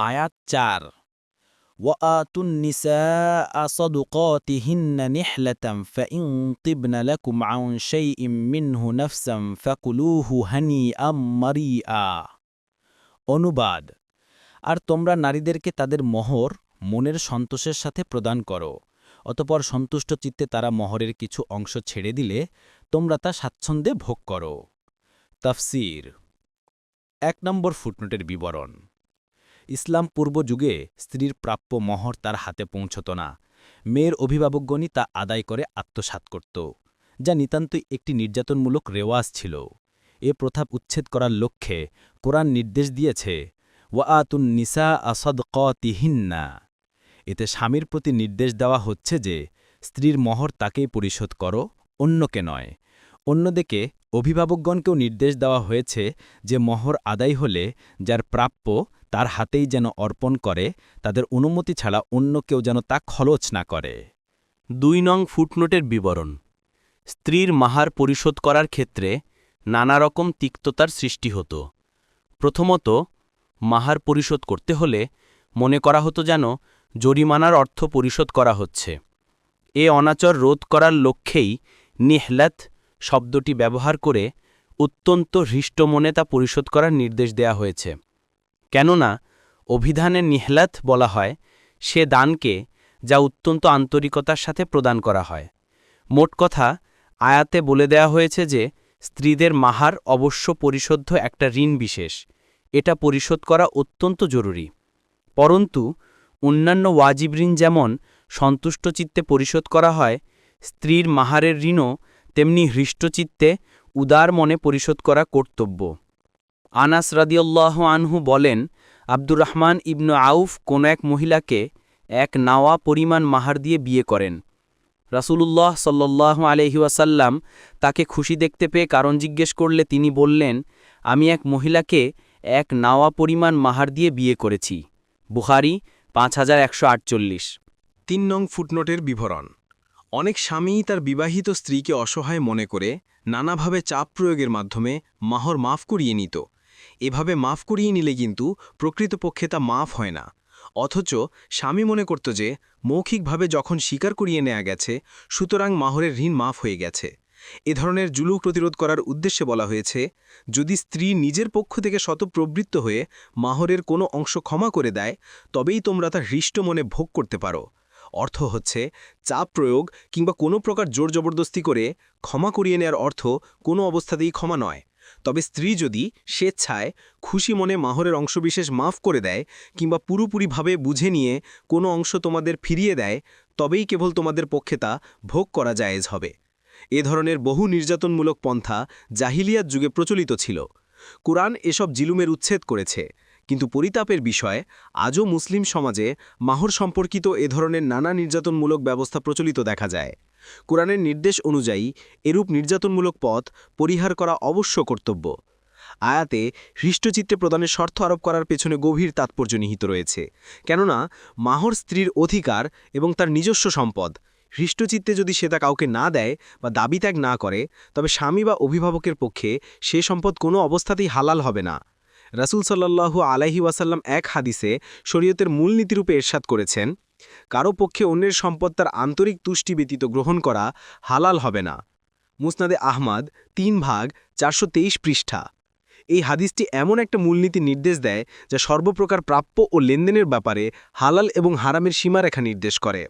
আয়াত চার وآتوا النساء صدقاتهن نحلة فإن طبن لكم عن شيء منه نفسا فكلوه هنيئا مريئا অনুবাদ আর তোমরা নারীদেরকে তাদের মহর মনের সন্তোষের সাথে প্রদান করো অতপর সন্তুষ্ট চিত্তে তারা মহরের কিছু অংশ ছেড়ে দিলে তোমরা তা স্বাচ্ছন্দ্যে ভোগ করো তাফসির এক নম্বর ফুটনোটের বিবরণ ইসলাম পূর্ব যুগে স্ত্রীর প্রাপ্য মহর তার হাতে পৌঁছত না। মেয়ের অভিভাবকগণই তা আদায় করে আত্মসাৎ করত, যা নিতান্তই একটি নির্যাতনমূলক রেওয়াজ ছিল। এ প্রথা উচ্ছেদ করার লক্ষ্যে কোরআন নির্দেশ দিয়েছে, ওয়াআতুন নিসা আসাদ তিহিন্না এতে স্বামীর প্রতি নির্দেশ দেওয়া হচ্ছে যে, স্ত্রীর মহর তাকেই পরিশোধ করো, অন্যকে নয়। অন্যদিকে, অভিভাবকগণকেও নির্দেশ দেওয়া হয়েছে যে মহর আদায় হলে, যার প্রাপ্য তার হাতেই যেন অর্পণ করে, তাদের অনুমতি ছাড়া অন্য কেউ যেন তা খরচ না করে। দুই নং ফুটনোটের বিবরণ। স্ত্রীর মাহার পরিশোধ করার ক্ষেত্রে নানা রকম তিক্ততার সৃষ্টি হতো। প্রথমত, মাহার পরিশোধ করতে হলে মনে করা হতো যেন জরিমানার অর্থ পরিশোধ করা হচ্ছে। এ অনাচর রোধ করার লক্ষ্যেই নিহলাত শব্দটি ব্যবহার করে অত্যন্ত হৃষ্ট মনে তা পরিশোধ করার নির্দেশ দেয়া হয়েছে। কেননা অভিধানে নিহলাত বলা হয়, সে দানকে যা অত্যন্ত আন্তরিকতার সাথে প্রদান করা হয়। মোট কথা, আয়াতে বলে দেয়া হয়েছে যে, স্ত্রীদের মাহার অবশ্য পরিশোধ্য একটা ঋণ বিশেষ, এটা পরিশোধ করা অত্যন্ত জরুরি। পরন্তু, অন্যান্য ওয়াজিব ঋণ যেমন সন্তুষ্ট চিত্তে পরিশোধ করা হয়, স্ত্রীর মাহারের ঋণও তেমনি হৃষ্টচিত্তে উদার মনে পরিশোধ করা কর্তব্য। আনাস রাদিউল্লাহ আনহু বলেন, আব্দুর রহমান ইবনু আউফ কোন এক মহিলাকে এক নাওয়া পরিমাণ মাহার দিয়ে বিয়ে করেন। রাসূলুল্লাহ সাল্লাহ আলহিউসাল্লাম তাকে খুশি দেখতে পেয়ে কারণ জিজ্ঞেস করলে তিনি বললেন, আমি এক মহিলাকে এক নাওয়া পরিমাণ মাহার দিয়ে বিয়ে করেছি। বুখারি পাঁচ হাজার একশো আটচল্লিশ। তিন নং ফুটনোটের বিবরণ। অনেক স্বামীই তার বিবাহিত স্ত্রীকে অসহায় মনে করে নানাভাবে চাপ প্রয়োগের মাধ্যমে মাহর মাফ করিয়ে নিত। এভাবে মাফ করিয়ে নিলে কিন্তু প্রকৃতপক্ষে তা মাফ হয় না। অথচ স্বামী মনে করত যে, মৌখিকভাবে যখন স্বীকার করিয়ে নেওয়া গেছে, সুতরাং মাহরের ঋণ মাফ হয়ে গেছে। এ ধরনের জুলুক প্রতিরোধ করার উদ্দেশ্যে বলা হয়েছে, যদি স্ত্রী নিজের পক্ষ থেকে শতপ্রবৃত্ত হয়ে মাহরের কোনো অংশ ক্ষমা করে দেয়, তবেই তোমরা তা হৃষ্ট মনে ভোগ করতে পারো। অর্থ হচ্ছে, চাপ প্রয়োগ কিংবা কোনো প্রকার জোর জবরদস্তি করে ক্ষমা করিয়ে নেয়ার অর্থ কোনো অবস্থাতেই ক্ষমা নয়। তবে স্ত্রী যদি স্বেচ্ছায় খুশি মনে মাহরের অংশবিশেষ মাফ করে দেয় কিংবা পুরোপুরিভাবে বুঝে নিয়ে কোনো অংশ তোমাদের ফিরিয়ে দেয়, তবেই কেবল তোমাদের পক্ষে তা ভোগ করা জায়েজ হবে। এ ধরনের বহু নির্যাতনমূলক পন্থা জাহিলিয়াত যুগে প্রচলিত ছিল। কোরআন এসব জিলুমের উচ্ছেদ করেছে। কিন্তু পরিতাপের বিষয়, আজও মুসলিম সমাজে মাহর সম্পর্কিত এ ধরনের নানা নির্যাতনমূলক ব্যবস্থা প্রচলিত দেখা যায়। কোরআনের নির্দেশ অনুযায়ী এরূপ নির্যাতনমূলক পথ পরিহার করা অবশ্য কর্তব্য। আয়াতে হৃষ্টচিত্রে প্রদানের শর্ত আরোপ করার পেছনে গভীর তাৎপর্য নিহিত রয়েছে। কেননা, মাহর স্ত্রীর অধিকার এবং তার নিজস্ব সম্পদ, হৃষ্টচিত্তে যদি সে তা কাউকে না দেয় বা দাবি ত্যাগ না করে, তবে স্বামী বা অভিভাবকের পক্ষে সে সম্পদ কোনো অবস্থাতেই হালাল হবে না। রাসুল সাল্লাহু আলাহি ওয়াসাল্লাম এক হাদিসে শরীয়তের মূলনীতিরূপে এরশাদ করেছেন কারও পক্ষে অন্যের সম্পদ তার আন্তরিক তুষ্টি ব্যতীত গ্রহণ করা হালাল হবে না। মুসনাদে আহমাদ, তিন ভাগ, চারশো তেইশ পৃষ্ঠা। এই হাদিসটি এমন একটা মূলনীতি নির্দেশ দেয় যা সর্বপ্রকার প্রাপ্য ও লেনদেনের ব্যাপারে হালাল এবং হারামের সীমারেখা নির্দেশ করে।